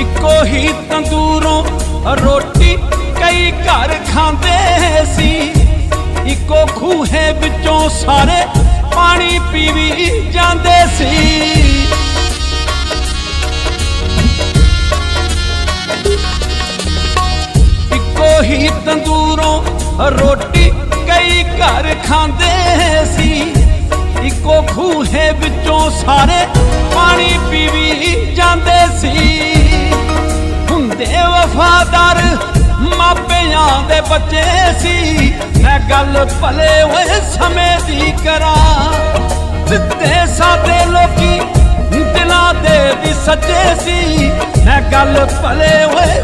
ਇੱਕੋ ਹੀ ਤੰਦੂਰੋਂ ਰੋਟੀ ਕਈ ਘਰ ਖਾਂਦੇ ਸੀ। ਇੱਕੋ ਖੂਹੇ ਵਿੱਚੋਂ ਸਾਰੇ ਪਾਣੀ ਪੀਵੀ ਜਾਂਦੇ ਸੀ। ਇੱਕੋ ਹੀ ਤੰਦੂਰੋਂ ਰੋਟੀ ਕਈ ਘਰ ਖਾਂਦੇ ਸੀ। ਇੱਕੋ ਖੂਹੇ ਵਿੱਚੋਂ ਸਾਰੇ ਪਾਣੀ ਵਫਾਦਾਰ ਮਾਪਿਆਂ ਦੇ ਬੱਚੇ ਸੀ। ਮੈਂ ਗੱਲ ਭਲੇ ਹੋਏ ਸਮੇਂ ਦੀ ਕਰਾਂ। ਦਿੱਤੇ ਸਾਡੇ ਲੋਕੀ ਦਿਲਾਂ ਦੇ ਵੀ ਸੱਚੇ ਸੀ। ਮੈਂ ਗੱਲ ਭਲੇ ਹੋਏ